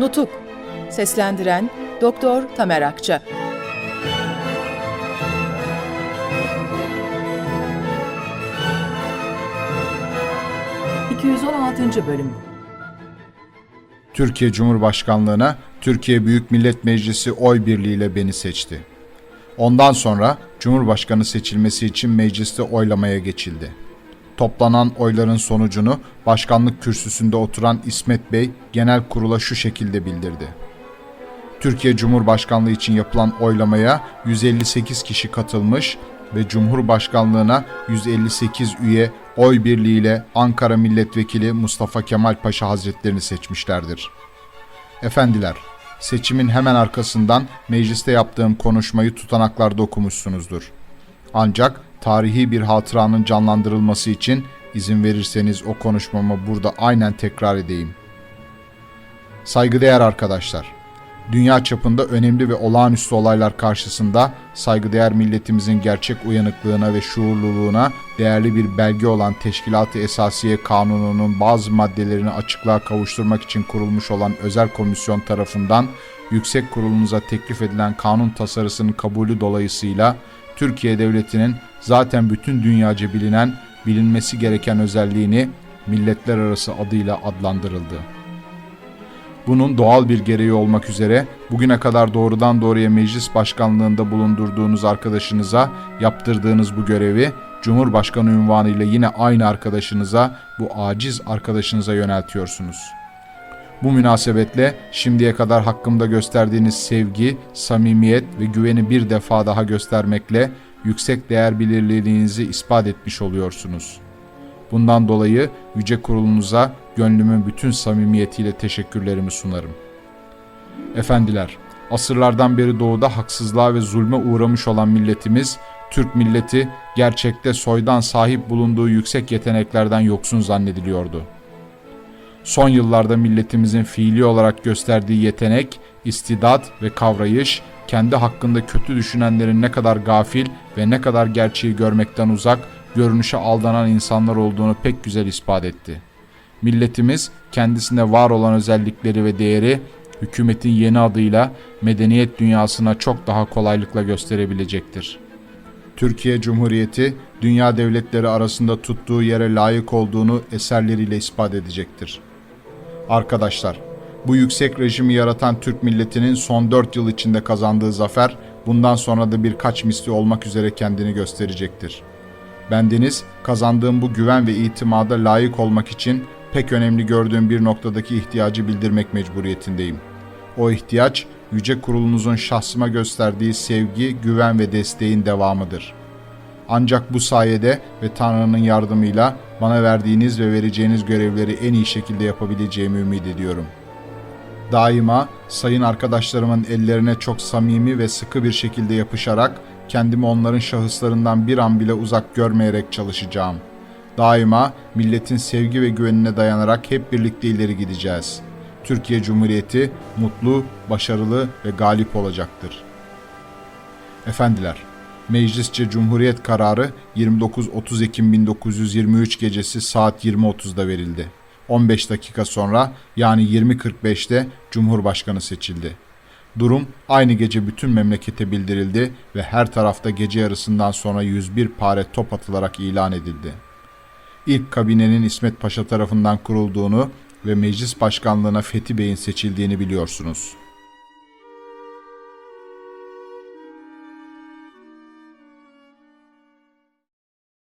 Nutuk Seslendiren Doktor Tamer Akça ...216. Bölüm Türkiye Cumhurbaşkanlığına Türkiye Büyük Millet Meclisi oy birliğiyle beni seçti. Ondan sonra Cumhurbaşkanı seçilmesi için mecliste oylamaya geçildi. Toplanan oyların sonucunu başkanlık kürsüsünde oturan İsmet Bey genel kurula şu şekilde bildirdi. Türkiye Cumhurbaşkanlığı için yapılan oylamaya 158 kişi katılmış ve Cumhurbaşkanlığına 158 üye oy birliğiyle Ankara Milletvekili Mustafa Kemal Paşa Hazretlerini seçmişlerdir. Efendiler, seçimin hemen arkasından mecliste yaptığım konuşmayı tutanaklarda okumuşsunuzdur. Ancak tarihi bir hatıranın canlandırılması için izin verirseniz o konuşmamı burada aynen tekrar edeyim. Saygıdeğer arkadaşlar, dünya çapında önemli ve olağanüstü olaylar karşısında saygıdeğer milletimizin gerçek uyanıklığına ve şuurluluğuna değerli bir belge olan Teşkilat-ı Esasiye Kanunu'nun bazı maddelerini açıklığa kavuşturmak için kurulmuş olan özel komisyon tarafından yüksek kurulunuza teklif edilen kanun tasarısının kabulü dolayısıyla Türkiye Devleti'nin zaten bütün dünyaca bilinen, bilinmesi gereken özelliğini milletler arası adıyla adlandırıldı. Bunun doğal bir gereği olmak üzere bugüne kadar doğrudan doğruya meclis başkanlığında bulundurduğunuz arkadaşınıza yaptırdığınız bu görevi Cumhurbaşkanı unvanıyla yine aynı arkadaşınıza, bu aciz arkadaşınıza yöneltiyorsunuz. Bu münasebetle şimdiye kadar hakkımda gösterdiğiniz sevgi, samimiyet ve güveni bir defa daha göstermekle yüksek değer bilirliğinizi ispat etmiş oluyorsunuz.'' Bundan dolayı yüce kurulunuza gönlümün bütün samimiyetiyle teşekkürlerimi sunarım. Efendiler, asırlardan beri doğuda haksızlığa ve zulme uğramış olan milletimiz, Türk milleti gerçekte soydan sahip bulunduğu yüksek yeteneklerden yoksun zannediliyordu. Son yıllarda milletimizin fiili olarak gösterdiği yetenek, istidat ve kavrayış, kendi hakkında kötü düşünenlerin ne kadar gafil ve ne kadar gerçeği görmekten uzak, görünüşe aldanan insanlar olduğunu pek güzel ispat etti. Milletimiz kendisinde var olan özellikleri ve değeri hükümetin yeni adıyla medeniyet dünyasına çok daha kolaylıkla gösterebilecektir. Türkiye Cumhuriyeti dünya devletleri arasında tuttuğu yere layık olduğunu eserleriyle ispat edecektir. Arkadaşlar, bu yüksek rejimi yaratan Türk milletinin son 4 yıl içinde kazandığı zafer bundan sonra da birkaç misli olmak üzere kendini gösterecektir. Bendeniz kazandığım bu güven ve itimada layık olmak için pek önemli gördüğüm bir noktadaki ihtiyacı bildirmek mecburiyetindeyim. O ihtiyaç yüce kurulunuzun şahsıma gösterdiği sevgi, güven ve desteğin devamıdır. Ancak bu sayede ve Tanrı'nın yardımıyla bana verdiğiniz ve vereceğiniz görevleri en iyi şekilde yapabileceğimi ümit ediyorum. Daima sayın arkadaşlarımın ellerine çok samimi ve sıkı bir şekilde yapışarak kendimi onların şahıslarından bir an bile uzak görmeyerek çalışacağım. Daima milletin sevgi ve güvenine dayanarak hep birlikte ileri gideceğiz. Türkiye Cumhuriyeti mutlu, başarılı ve galip olacaktır. Efendiler, Meclisçe Cumhuriyet kararı 29-30 Ekim 1923 gecesi saat 20.30'da verildi. 15 dakika sonra yani 20.45'te Cumhurbaşkanı seçildi. Durum aynı gece bütün memlekete bildirildi ve her tarafta gece yarısından sonra 101 pare top atılarak ilan edildi. İlk kabinenin İsmet Paşa tarafından kurulduğunu ve meclis başkanlığına Fethi Bey'in seçildiğini biliyorsunuz.